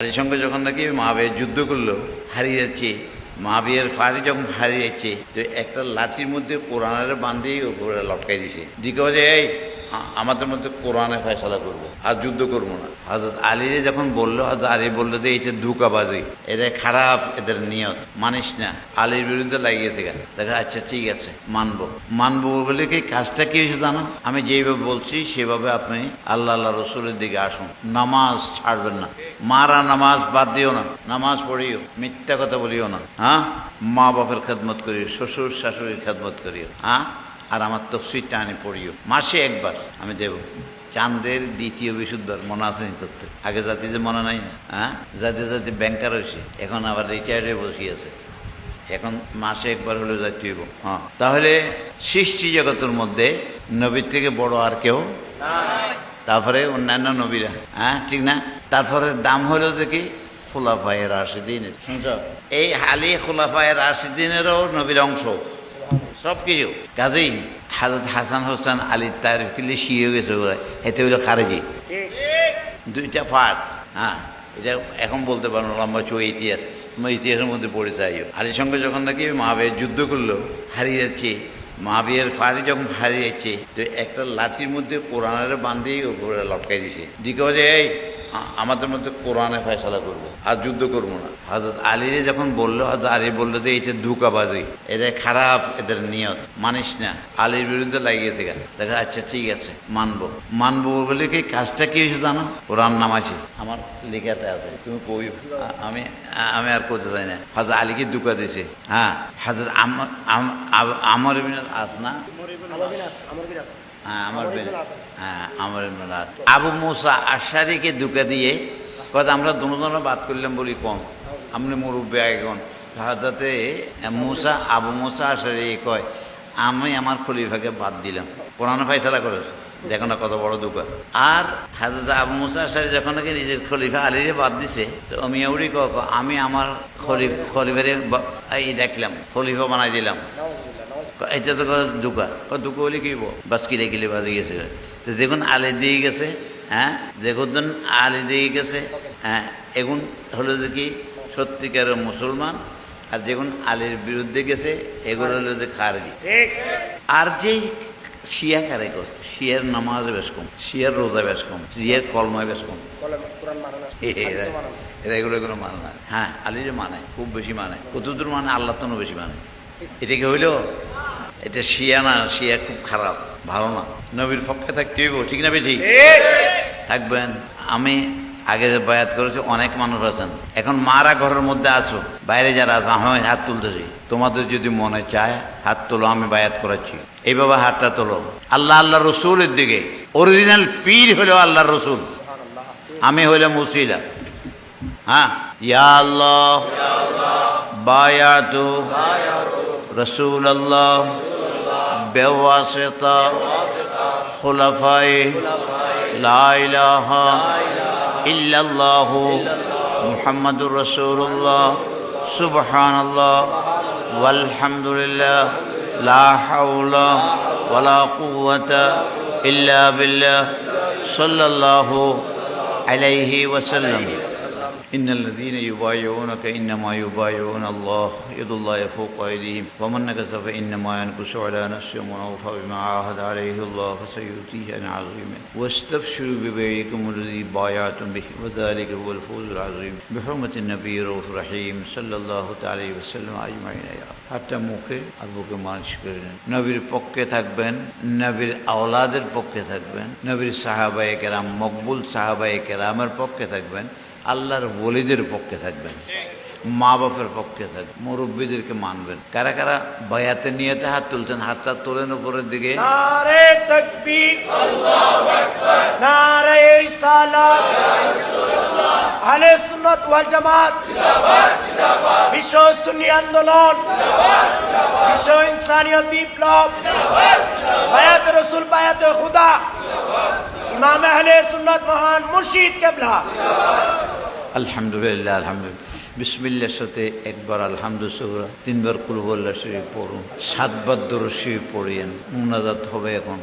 তাদের সঙ্গে যখন নাকি মহাবীর যুদ্ধ করল হারিয়ে যাচ্ছে মহাবীর ফাঁড়ি যখন হারিয়ে যাচ্ছে তো একটা লাঠির মধ্যে কোরআনের বান্ধে ওপরে লটকাই দিছে। দিকে এই আমাদের মধ্যে কোরআনে ফয়সলা করব। আর যুদ্ধ করব না। হজরত আলীরে যখন বলল হজরত আলী বলল যে এটা দুকাবাজি এটা খারাপ, এদের নিয়ত, মানিস না। আলীর বিরুদ্ধে লাগিয়েছে গা দেখা আচ্ছা ঠিক আছে, মানবো। মানবো বলে কি, কাজটা কি হয়েছে জানো? আমি যেভাবে বলছি, সেভাবে আপনি আল্লাহ আল্লাহ রসুলের দিকে আসুন। নামাজ ছাড়বেন না। মারা নামাজ বাদ দিও না। নামাজ পড়িও, মিথ্যা কথা বলিও না। হ্যাঁ? মা বাপের খেদমত করিও শ্বশুর শাশুড়ির খেদমত করিও। হ্যাঁ? আর আমার তফসিরটা আনি পড়িও। মাসে একবার আমি দেব। চাঁদের দ্বিতীয় বিশুদ্ধবার মনে আছে নি তত্ত্ব আগে জাতিতে মনে নাই না? হ্যাঁ? জাতি জাতি ব্যাংকার হয়েছে এখন আবার রিটায়ার্ডে বসিয়েছে এখন মাসে একবার হলেও যাইতে হইব। হ্যাঁ। তাহলে সৃষ্টি জগতের মধ্যে নবীর থেকে বড় আর কেউ? তারপরে অন্যান্য নবীরা। হ্যাঁ ঠিক না? তারপরে দাম হলো যে কি? খোলাফায় রাশিদিনের। শুনছ? এই হালি খোলাফায় রাশিদিনেরও নবীর অংশ। সব কিছু কাজেই হাজরত হাসান হোসেন আলীর তারিফ কিনলে শিয়ে গেছে এতে হইল খারেজি। দুইটা পার্ট হ্যাঁ এটা এখন বলতে পারব না, লম্বা চো ইতিহাস। তোমার ইতিহাসের মধ্যে পড়ে চাইও আলীর সঙ্গে যখন নাকি মহাবীর যুদ্ধ করল হারিয়ে যাচ্ছে। মহাবীর ফাড়ি যখন হারিয়ে যাচ্ছে তো একটা লাঠির মধ্যে কোরআনের বান্ধি ওপরে লটকাই দিছে। দিকে এই আমাদের মধ্যে কোরআনে ফয়সলা করব। আর যুদ্ধ করব না। হজরত আলীরে যখন বলল হজরত আলী বলল যে এটা দুকাবাজি এটা খারাপ, এদের নিয়ত, মানিস না। আলীর বিরুদ্ধে লাগিয়েছে গা দেখা আচ্ছা ঠিক আছে, মানবো। মানবো বলে কি, কাজটা কি হয়েছে জানো? কোরআন নাম আছে আমার লেখাতে আছে, তুমি কবি আমি আমি আর করতে চাই না। হজরত আলীকে দুকা দিছে হ্যাঁ হজরত আম- আম- আম- আমর না? আমার বিনাশ হ্যাঁ আমার। হ্যাঁ আমার আবু মুসা আশারিকে দুকা দিয়ে কথা আমরা দুজনে বাদ করলাম বলি কম আপনি মুরব্বী এখন তাহাতে মুসা আবু মুসা আশারি কয় আমি আমার খলিফাকে বাদ দিলাম। কোরআন ফাইসালা করে দেখো না কত বড় দোকান আর হাজরত আবু মুসা আশারি যখন নাকি নিজের খলিফা আলীরে বাদ দিছে তো আমি উড়ি ক আমি আমার খলিফ খলিফারে এই দেখলাম খলিফা বানাই দিলাম। এটা তো দুকা। ও দুকা হলে কি বাস কিলে কিলে বাজে গেছে। তো দেখুন আলে দিয়ে গেছে হ্যাঁ দেখুন আলে দিয়ে গেছে হ্যাঁ এখন হলো যে কি? সত্যিকার মুসলমান আর দেখুন আলীর বিরুদ্ধে গেছে এগুলো হলো যে খারজি আর যে শিয়া কারে কর শিয়ার নামাজ বেশ কম শিয়ার রোজা বেশ কম শিয়ার কলমায় বেশ কম। এরা এগুলো এগুলো মানে না। হ্যাঁ আলিরে মানে খুব বেশি মানে। কতদূর মানে আল্লাহ তো বেশি মানে। এটা কি হইল? এটা শিয়া না শিয়া খুব খারাপ ভালো না। নবীর পক্ষে থাকতে হইব ঠিক না বেশি থাকবেন। আমি আগে যে বায়াত করেছি অনেক মানুষ আছেন। এখন মারা ঘরের মধ্যে আছো বাইরে যারা আছো আমি হাত তুলতেছি। তোমাদের যদি মনে চায় হাত তোলো আমি বায়াত করাচ্ছি। এইভাবে হাতটা তোলো। আল্লাহ আল্লাহ রসুলের দিকে। অরিজিনাল পীর হলো আল্লাহ রসুল। আমি হইলাম মুসিলা হ্যাঁ? ইয়া আল্লাহ। বায়াতু। রসুল আল্লাহ বেওয়াসেতা খোলাফাই লাইলাহা ইল্লাল্লাহ মুহাম্মাদুর রসুল্লাহ সুবহানাল্লাহ, ওয়ালহামদুলিল্লাহ, লা হাওলা ওয়ালা কুওয়াতা ইল্লা বিল্লাহ, সাল্লাল্লাহু আলাইহি ওয়াসাল্লাম। إن الذين يبايعونك إنما يبايعون الله يد الله فوق أيديهم ومن نكث فإنما ينكث على نفسه ومن أوفى بما عاهد عليه الله فسيؤتيه أجرا عظيما واستبشروا ببيعكم الذي بايعتم به وذلك هو الفوز العظيم بحرمة النبي الرؤوف الرحيم صلى الله تعالى وسلم أجمعين يا رب। হাতটা মুখে আর বুকে মালিশ করে নেন নবীর পক্ষে থাকবেন নবীর আওলাদের পক্ষে থাকবেন নবীর সাহাবায়ে কেরাম মকবুল সাহাবায়ে কেরামের পক্ষে থাকবেন আল্লাহর বলিদের পক্ষে থাকবেন মা বাপের পক্ষে থাকবেন, মুরব্বীদেরকে মানবেন। কারা কারা বায়াতে নিয়েতে হাত তুলছেন হাতটা তোলেন উপরের দিকে। বিশ্ব আন্দোলন বিপ্লব রাসূল মহান মুর্শিদ কেবলা আলহামদুলিল্লাহ আলহামদুলিল্লাহ। বিসমিল্লার সাথে একবার আলহামদুসৌরা তিনবার কুলবল্লা শরীফ পড়ুন। সাতবার দরশি পড়িয়েন, মুনাজাত হবে এখন।